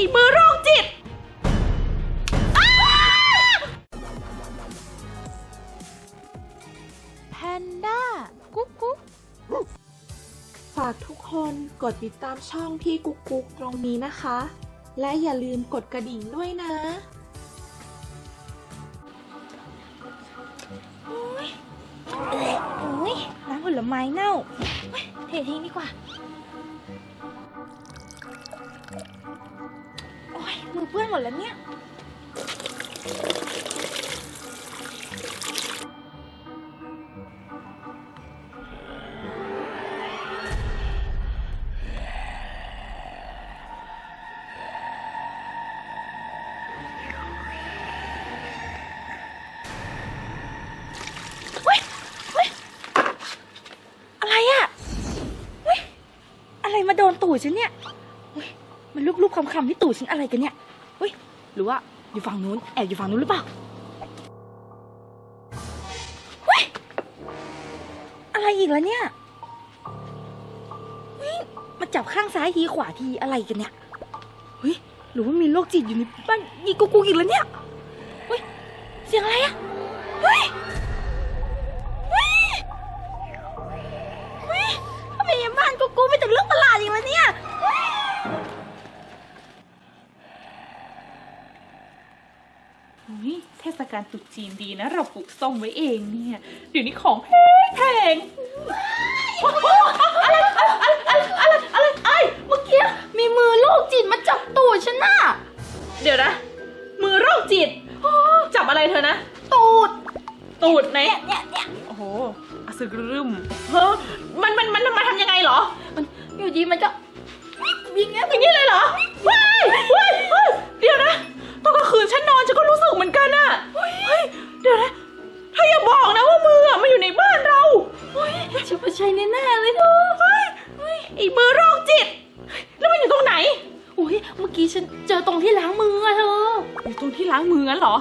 อ้มือโรคจิต แพนด้า กุ๊กกุ๊กฝากทุกคนกดติดตามช่องพี่กุ๊กกุ๊กตรงนี้นะคะ และอย่าลืมกดกระดิ่งด้วยนะโอ้ยน้ำผลไม้เน่าเฮ้ยเททิ้งดีกว่า เปื้อนหมดแล้วเนี่ย เฮ้ย เฮ้ย อะไรอะเฮ้ย อะไรมาโดนตูดฉันเนี่ย เป็นรูปๆคำๆที่ตูดฉันอะไรกันเนี่ยเฮ้ยหรือว่าอยู่ฝั่งนู้นแอบอยู่ฝั่งนู้นหรือเปล่าเฮ้ยอะไรอีกแล้วเนี่ยเฮ้ยมาจับข้างซ้ายทีขวาทีอะไรกันเนี่ยเฮ้ยหรือว่ามีโรคจิตอยู่ในบ้านยีกูกูอีกแล้วเนี่ย กาลตรุษจีนดีนะ เราปลูกส้มไว้เองเนี่ย เดี๋ยวนี้ของแพงแพงโอ้โหอะไรอะไรอะไรอะไรอะไรอะไรเมื่อกี้มีมือโรคจิตมาจับตูดฉันน่ะเดี๋ยวนะ มือโรคจิตจับอะไรเธอนะ ตูด ตูดไหนเนี่ยเนี่ยเนี่ยโอ้โหอสึกรึมเฮ้อมันมันมันมาทำยังไงเหรอ มันอยู่ดีมันก็วิ่งเงี้ยอย่างนี้เลยเหรอว้ายว้าย คจิต แล้วมันอยู่ตรงไหน อุ้ยเมื่อกี้ฉันเจอตรงที่ล้างมืออะเธอ อยู่ตรงที่ล้างมืองั้นเหรอ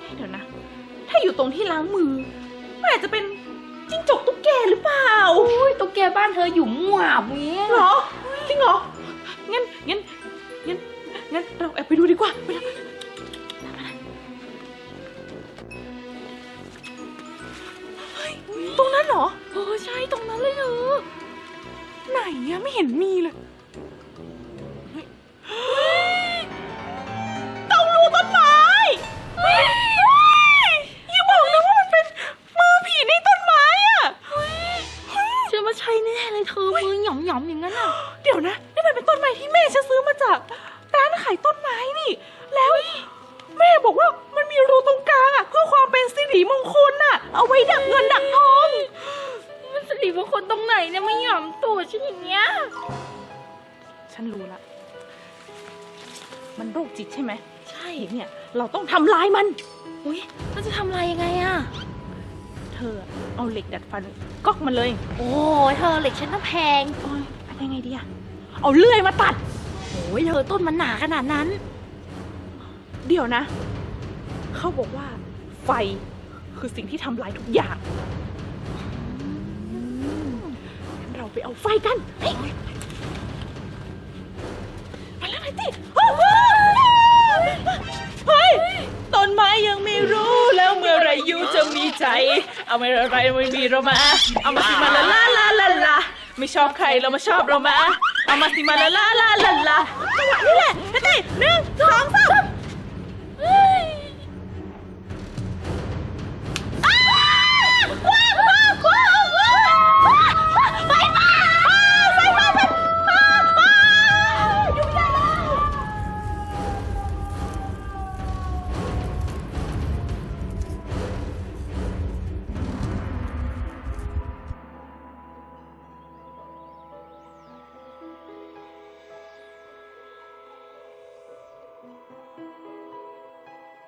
เอ๊ะเดี๋ยวนะ ถ้าอยู่ตรงที่ล้างมือมันอาจจะเป็นจิ้งจกตุ๊กแกหรือเปล่า อุ้ยตุ๊กแกบ้านเธออยู่หมวบเงี้ยเหรอ จริงเหรอ งั้นงั้นงั้นงั้นเราแอบไปดูดีกว่าไปดูเไหนอะไม่เห็นมีเลยเต้ารูต้นไม้ยอย่าบอกนะว่ามันเป็นมือผีในต้นไม้อะเฮ้ยชิบะชัยแน่เลยเธอมือหย่อมหย่อย่างนั้นอะเดี๋ยวนะนี่มันเป็นต้นไม้ที่แม่ฉันซื้อมาจากร้านขายต้นไม้นี่ แล้วแม่บอกว่ามันมีรูตรงกลางอะเพื่อความเป็นสิริมงคลอะเอาไว้ดักเงินดักทอง มันสิริมงคลตรงไหนเนี่ยไม่หย่อมตูดฉันอย่างเงี้ย ฉันรู้ละ มันโรคจิตใช่ไหม ใช่ เนี่ย เราต้องทำลายมัน อุ้ยเราจะทำอะไรยังไงอะเธอเอาเหล็กดัดฟันก๊อกมันเลย โอ้ยเธอเหล็กฉันน่ะแพงโอ้ยทำยังไงดีอะเอาเลื่อยมาตัด โอ้ยเธอต้นมันหนาขนาดนั้น เดี๋ยวนะ เขาบอกว่า ไฟคือสิ่งที่ทำลายทุกอย่างงั้นเรา ไปเอาไฟกันเฮ้ยไปแล้วไปติเฮ้ยต้นไม้ยังไม่รู้แล้วเมื่อไรยูจะมีใจ เอาไม่อะไรไม่มีเรามาเอามาสิมาละลาลาลาลาไม่ชอบใครเรามาชอบเรามาเอามาสิมาละลาลาลาลาจังหวะนี้แหละไปติหนึ่งสองสาม